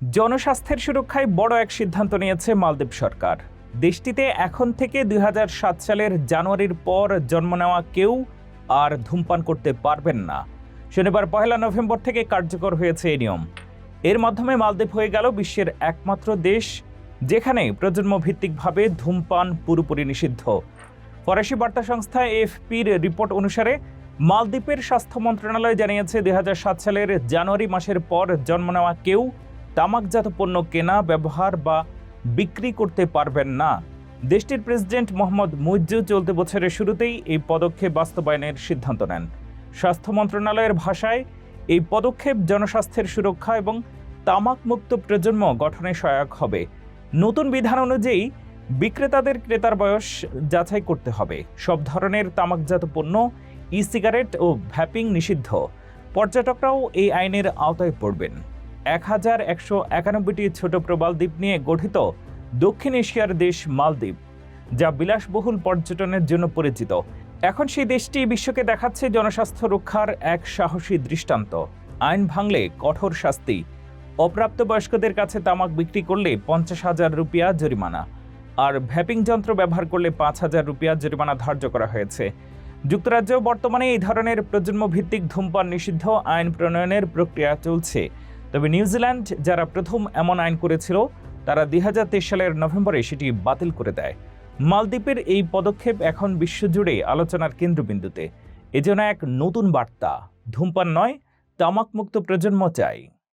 জনস্বাস্থ্যের সুরক্ষায় বড় এক সিদ্ধান্ত নিয়েছে মালদ্বীপ সরকার। দেশটিতে এখন থেকে দু হাজার সাত সালের জানুয়ারির পর জন্ম নেওয়া কেউ আর ধূমপান করতে পারবেন না। শনিবার পহেলা নভেম্বর থেকে কার্যকর হয়েছে এই নিয়ম। এর মাধ্যমে মালদ্বীপ হয়ে গেল বিশ্বের একমাত্র দেশ, যেখানে প্রজন্ম ভিত্তিকভাবে ধূমপান পুরোপুরি নিষিদ্ধ। ফরাসি বার্তা সংস্থা এফপির রিপোর্ট অনুসারে, মালদ্বীপের স্বাস্থ্য মন্ত্রণালয় জানিয়েছে দুই হাজার সাত সালের জানুয়ারি মাসের পর জন্ম নেওয়া কেউ তামাকজাত পণ্য কেনা, ব্যবহার বা বিক্রি করতে পারবেন না। দেশটির প্রেসিডেন্ট মোহাম্মদ মুইজ্জু চলতি বছরের শুরুতেই এই পদক্ষেপ বাস্তবায়নের সিদ্ধান্ত নেন। স্বাস্থ্য মন্ত্রণালয়ের ভাষায়, এই পদক্ষেপ জনস্বাস্থ্যের সুরক্ষা এবং তামাকমুক্ত প্রজন্ম গঠনে সহায়ক হবে। নতুন বিধান অনুযায়ী, বিক্রেতাদের ক্রেতার বয়স যাচাই করতে হবে। সব ধরনের তামাকজাত পণ্য ই সিগারেট ও ভ্যাপিং নিষিদ্ধ। পর্যটকরাও এই আইনের আওতায় পড়বেন। এক হাজার একশো একানব্বইটি ছোট প্রবাল দ্বীপ নিয়ে গঠিত দক্ষিণ এশিয়ার দেশ মালদ্বীপ, যা বিলাসবহুল পর্যটনের জন্য পরিচিত। এখন সেই দেশটি বিশ্বকে দেখাচ্ছে জনস্বাস্থ্য রক্ষার এক সাহসী দৃষ্টান্ত। আইন ভাঙলে কঠোর শাস্তি। অপ্রাপ্তবয়স্কদের কাছে তামাক বিক্রি করলে পঞ্চাশ হাজার রুপিয়া জরিমানা। আর ভ্যাপিং যন্ত্র ব্যবহার করলে পাঁচ হাজার রুপিয়া জরিমানা ধার্য করা হয়েছে। যুক্তরাজ্য বর্তমানে এই ধরনের প্রজন্মভিত্তিক ধূমপান নিষিদ্ধ আইন প্রণয়নের প্রক্রিয়া চলছে। তবে নিউজিল্যান্ড, যারা প্রথম এমন আইন করেছিল, তারা দুই হাজার তেইশ সালের নভেম্বরে সেটি বাতিল করে দেয়। মালদ্বীপের এই পদক্ষেপ এখন বিশ্বজুড়ে আলোচনার কেন্দ্রবিন্দুতে। এজন্য এক নতুন বার্তা। ধূমপান নয়, তামাকমুক্ত প্রজন্ম চাই।